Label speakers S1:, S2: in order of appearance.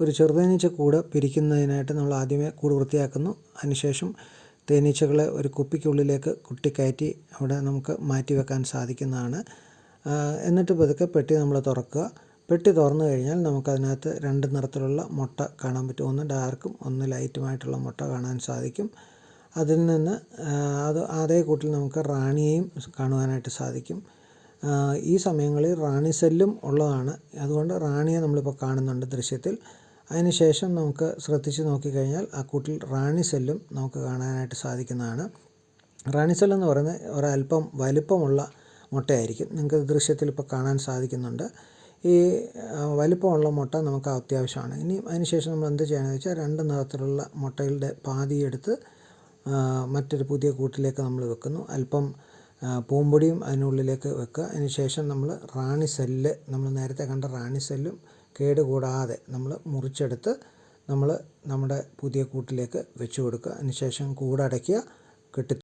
S1: ഒരു ചെറുതേനീച്ച കൂട് പിരിക്കുന്നതിനായിട്ട് നമ്മൾ ആദ്യമേ കൂട് വൃത്തിയാക്കുന്നു. അതിനുശേഷം തേനീച്ചകളെ ഒരു കുപ്പിക്കുള്ളിലേക്ക് കുട്ടിക്കയറ്റി അവിടെ നമുക്ക് മാറ്റി വെക്കാൻ സാധിക്കുന്നതാണ്. എന്നിട്ട് പതുക്കെ പെട്ടി നമ്മൾ തുറക്കുക. പെട്ടി തുറന്നു കഴിഞ്ഞാൽ നമുക്കതിനകത്ത് രണ്ട് നിറത്തിലുള്ള മുട്ട കാണാൻ പറ്റും. ഒന്ന് ഡാർക്കും ഒന്ന് ലൈറ്റുമായിട്ടുള്ള മുട്ട കാണാൻ സാധിക്കും. അതിൽ നിന്ന് അത് അതേ കൂട്ടിൽ നമുക്ക് റാണിയെയും കാണുവാനായിട്ട് സാധിക്കും. ഈ സമയങ്ങളിൽ റാണി സെല്ലും ഉള്ളതാണ്. അതുകൊണ്ട് റാണിയെ നമ്മളിപ്പോൾ കാണുന്നുണ്ട് ദൃശ്യത്തിൽ. അതിനുശേഷം നമുക്ക് ശ്രദ്ധിച്ച് നോക്കിക്കഴിഞ്ഞാൽ ആ കൂട്ടിൽ റാണി സെല്ലും നമുക്ക് കാണാനായിട്ട് സാധിക്കുന്നതാണ്. റാണി സെൽ എന്ന് പറയുന്നത് ഒരല്പം വലിപ്പമുള്ള മുട്ടയായിരിക്കും. നിങ്ങൾക്ക് ദൃശ്യത്തിൽ ഇപ്പോൾ കാണാൻ സാധിക്കുന്നുണ്ട്. ഈ വലുപ്പമുള്ള മുട്ട നമുക്ക് അത്യാവശ്യമാണ്. ഇനി അതിനുശേഷം നമ്മൾ എന്ത് ചെയ്യണമെന്ന് വെച്ചാൽ രണ്ട് നിറത്തിലുള്ള മുട്ടകളുടെ പാതിയെടുത്ത് മറ്റൊരു പുതിയ കൂട്ടിലേക്ക് നമ്മൾ വെക്കുന്നു. അല്പം പൂമ്പൊടിയും അതിനുള്ളിലേക്ക് വെക്കുക. അതിന് ശേഷം നമ്മൾ റാണി സെല്ല് നമ്മൾ നേരത്തെ കണ്ട റാണി സെല്ലും കേടുകൂടാതെ നമ്മൾ മുറിച്ചെടുത്ത് നമ്മൾ നമ്മുടെ പുതിയ കൂട്ടിലേക്ക് വെച്ച് കൊടുക്കുക. അതിന് ശേഷം കൂടടയ്ക്കുക കെട്ടി